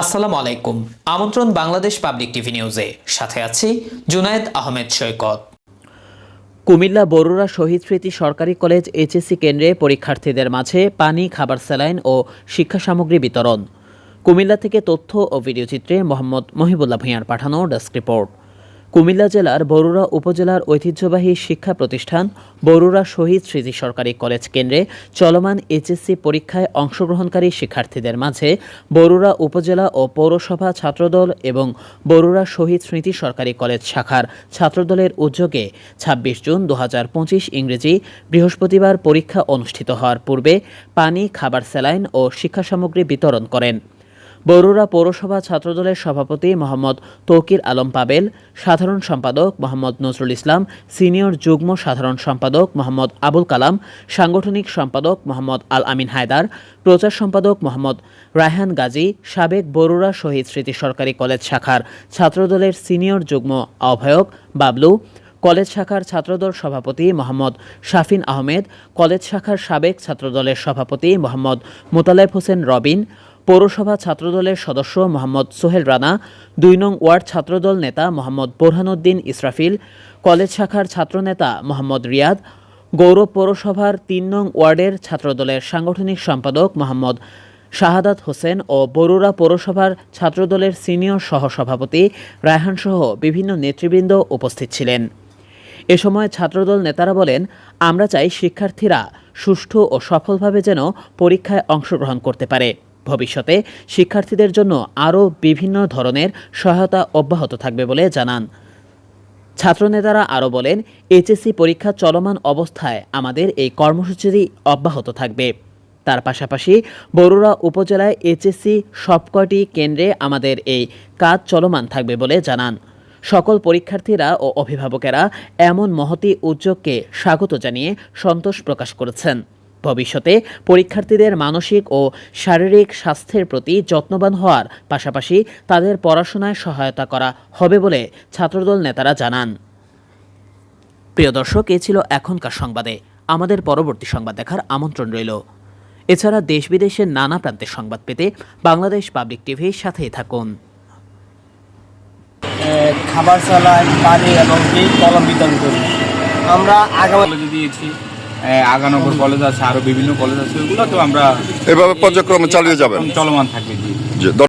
আসসালামু আলাইকুম। আমন্ত্রণ বাংলাদেশ পাবলিক টিভি নিউজে। সাথে আছি জুনায়েদ আহমেদ সৈকত। কুমিল্লা বরুড়া শহীদ স্মৃতি সরকারি কলেজ এইচএসসি কেন্দ্রে পরীক্ষার্থীদের মাঝে পানি, খাবার স্যালাইন ও শিক্ষা সামগ্রী বিতরণ। কুমিল্লা থেকে তথ্য ও ভিডিওচিত্রে মোহাম্মদ মহিবুল্লাহ ভূঁইয়ার পাঠানো ডেস্ক রিপোর্ট। কুমিল্লা জেলার বরুড়া উপজেলার ঐতিহ্যবাহী শিক্ষা প্রতিষ্ঠান বরুড়া শহীদ স্মৃতি সরকারি কলেজ কেন্দ্রে চলমান এইচএসসি পরীক্ষায় অংশগ্রহণকারী শিক্ষার্থীদের মাঝে বরুড়া উপজেলা ও পৌরসভা ছাত্রদল এবং বরুড়া শহীদ স্মৃতি সরকারি কলেজ শাখার ছাত্রদলের উদ্যোগে ছাব্বিশ জুন দু হাজার পঁচিশ ইংরেজি বৃহস্পতিবার পরীক্ষা অনুষ্ঠিত হওয়ার পূর্বে পানি, খাবার স্যালাইন ও শিক্ষা সামগ্রী বিতরণ করেন। বরুড়া পৌরসভা ছাত্রদলের সভাপতি মোহাম্মদ তৌকির আলম পাবেল, সাধারণ সম্পাদক মোহাম্মদ নজরুল ইসলাম, সিনিয়র যুগ্ম সাধারণ সম্পাদক মোহাম্মদ আবুল কালাম, সাংগঠনিক সম্পাদক মোহাম্মদ আল আমিন হায়দার, প্রচার সম্পাদক মোহাম্মদ রায়হান গাজী, সাবেক বরুড়া শহীদ স্মৃতি সরকারি কলেজ শাখার ছাত্রদলের সিনিয়র যুগ্ম আহ্বায়ক বাবলু, কলেজ শাখার ছাত্রদল সভাপতি মোহাম্মদ শাফিন আহমেদ, কলেজ শাখার সাবেক ছাত্রদলের সভাপতি মোহাম্মদ মোতালেব হোসেন রবিন পৌরসভা ছাত্রদলের সদস্য মোহাম্মদ সোহেল রানা, দুই নং ওয়ার্ড ছাত্রদল নেতা মোহাম্মদ বোরহানুদ্দিন ইসরাফিল, কলেজ শাখার ছাত্রনেতা মোহাম্মদ রিয়াদ, গৌরব পৌরসভার তিন নং ওয়ার্ডের ছাত্রদলের সাংগঠনিক সম্পাদক মোহাম্মদ শাহাদাত হোসেন ও বরুড়া পৌরসভার ছাত্রদলের সিনিয়র সহসভাপতি রায়হানসহ বিভিন্ন নেতৃবৃন্দ উপস্থিত ছিলেন। এ সময় ছাত্রদল নেতারা বলেন, আমরা চাই শিক্ষার্থীরা সুষ্ঠু ও সফলভাবে যেন পরীক্ষায় অংশগ্রহণ করতে পারে। ভবিষ্যতে শিক্ষার্থীদের জন্য আরও বিভিন্ন ধরনের সহায়তা অব্যাহত থাকবে বলে জানান। ছাত্রনেতারা আরও বলেন, এইচএসসি পরীক্ষা চলমান অবস্থায় আমাদের এই কর্মসূচি অব্যাহত থাকবে। তার পাশাপাশি বরুড়া উপজেলায় এইচএসসি সবকটি কেন্দ্রে আমাদের এই কাজ চলমান থাকবে বলে জানান। সকল পরীক্ষার্থীরা ও অভিভাবকেরা এমন মহতি উদ্যোগকে স্বাগত জানিয়ে সন্তোষ প্রকাশ করেছেন। ভবিষ্যতে পরীক্ষার্থীদের মানসিক ও শারীরিক স্বাস্থ্যের প্রতি যত্নবান হওয়ার পাশাপাশি তাদের পড়াশোনায় সহায়তা করা হবে বলে ছাত্রদল নেতারা জানান। প্রিয় দর্শক এ ছিল এখনকার সংবাদে। আমাদের পরবর্তী সংবাদ দেখার আমন্ত্রণ রইল। এছাড়া দেশ বিদেশের নানা প্রান্তের সংবাদ পেতে বাংলাদেশ পাবলিক টিভির সাথেই থাকুন। খাবার চালাই পানি এবং কলম বিতরণ করি। আমরা আগামী দিয়েছি আগানগর কলেজ আছে আরও বিভিন্ন কলেজ আছে ওগুলো তো আমরা এভাবে পর্যায়ক্রমে চালিয়ে যাবেন। চলমান থাকবে জি।